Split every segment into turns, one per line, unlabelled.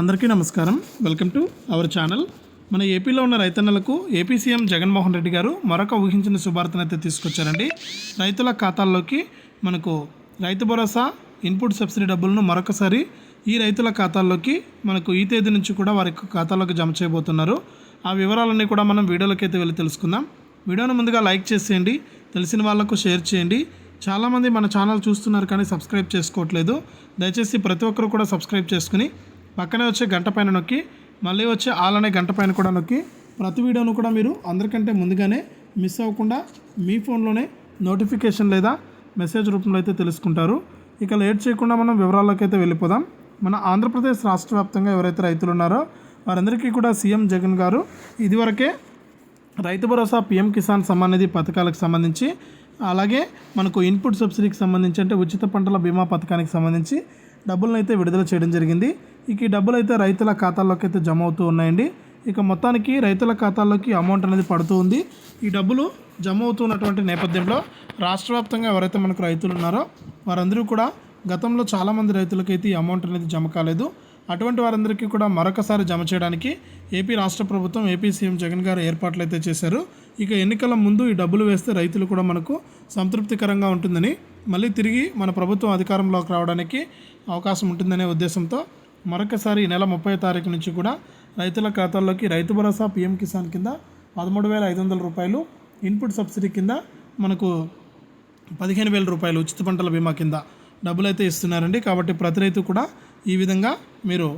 అందరికీ నమస్కారం. Welcome to our channel మన ఏపీలో ఉన్న రైతన్నలకు ఏపీ సీఎం జగన్మోహన్ రెడ్డి గారు మరొక ఊహించిన శుభార్తను అయితే తీసుకొచ్చారండి. రైతుల ఖాతాల్లోకి మనకు రైతు భరోసా ఇన్పుట్ సబ్సిడీ డబ్బులను మరొకసారి ఈ రైతుల ఖాతాల్లోకి మనకు ఈ తేదీ నుంచి కూడా వారి యొక్క ఖాతాలోకి జమ చేయబోతున్నారు. ఆ వివరాలన్నీ కూడా మనం వీడియోలోకి అయితే వెళ్ళి తెలుసుకుందాం. వీడియోను ముందుగా లైక్ చేసేయండి. తెలిసిన వాళ్ళకు షేర్ చేయండి. చాలామంది మన ఛానల్ చూస్తున్నారు కానీ సబ్స్క్రైబ్ చేసుకోవట్లేదు. దయచేసి ప్రతి ఒక్కరు కూడా సబ్స్క్రైబ్ చేసుకుని పక్కనే వచ్చే గంట పైన నొక్కి మళ్ళీ వచ్చే ఆలనే గంట పైన కూడా నొక్కి ప్రతి వీడియోను కూడా మీరు అందరికంటే ముందుగానే మిస్ అవ్వకుండా మీ ఫోన్లోనే నోటిఫికేషన్ లేదా మెసేజ్ రూపంలో అయితే తెలుసుకుంటారు. ఇక లేట్ చేయకుండా మనం వివరాల్లోకి అయితే వెళ్ళిపోదాం. మన ఆంధ్రప్రదేశ్ రాష్ట్ర వ్యాప్తంగా ఎవరైతే రైతులు ఉన్నారో వారందరికీ కూడా సీఎం జగన్ గారు ఇదివరకే రైతు భరోసా పీఎం కిసాన్ సమ్మాన్ నిధి పథకాలకు సంబంధించి అలాగే మనకు ఇన్పుట్ సబ్సిడీకి సంబంధించి అంటే ఉచిత పంటల బీమా పథకానికి సంబంధించి డబ్బులను అయితే విడుదల చేయడం జరిగింది. ఇక ఈ డబ్బులు అయితే రైతుల ఖాతాల్లోకి అయితే జమ అవుతూ ఉన్నాయండి. ఇక మొత్తానికి రైతుల ఖాతాల్లోకి అమౌంట్ అనేది పడుతూ ఉంది. ఈ డబ్బులు జమ అవుతున్నటువంటి నేపథ్యంలో రాష్ట్ర వ్యాప్తంగా ఎవరైతే మనకు రైతులు ఉన్నారో వారందరూ కూడా గతంలో చాలామంది రైతులకైతే ఈ అమౌంట్ అనేది జమ కాలేదు. అటువంటి వారందరికీ కూడా మరొకసారి జమ చేయడానికి ఏపీ రాష్ట్ర ప్రభుత్వం ఏపీ సీఎం జగన్ గారు ఏర్పాట్లు అయితే చేశారు. ఇక ఎన్నికల ముందు ఈ డబ్బులు వేస్తే రైతులు కూడా మనకు సంతృప్తికరంగా ఉంటుందని మళ్ళీ తిరిగి మన ప్రభుత్వం అధికారంలోకి రావడానికి అవకాశం ఉంటుందనే ఉద్దేశంతో మరొకసారి ఈ నెల ముప్పై తారీఖు నుంచి కూడా రైతుల ఖాతాల్లోకి రైతు భరోసా పీఎం కిసాన్ కింద పదమూడు వేల ఐదు వందల రూపాయలు ఇన్పుట్ సబ్సిడీ కింద మనకు పదిహేను వేల రూపాయలు ఉచిత పంటల బీమా కింద డబ్బులు అయితే ఇస్తున్నారండి. కాబట్టి ప్రతి రైతు కూడా ఈ విధంగా మీరు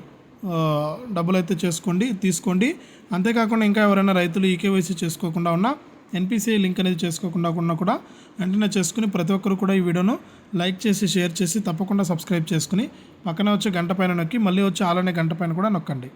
డబ్బులు అయితే చేసుకోండి తీసుకోండి. అంతేకాకుండా ఇంకా ఎవరైనా రైతులు ఈకేవైసీ చేసుకోకుండా ఉన్నా ఎన్పిసిఐ లింక్ అనేది చేసుకోకుండా ఉన్నా కూడా వెంటనే చేసుకుని ప్రతి ఒక్కరు కూడా ఈ వీడియోను లైక్ చేసి షేర్ చేసి తప్పకుండా సబ్స్క్రైబ్ చేసుకుని పక్కన వచ్చే గంట పైన నొక్కి మళ్ళీ వచ్చే ఆలనే గంట పైన కూడా నొక్కండి.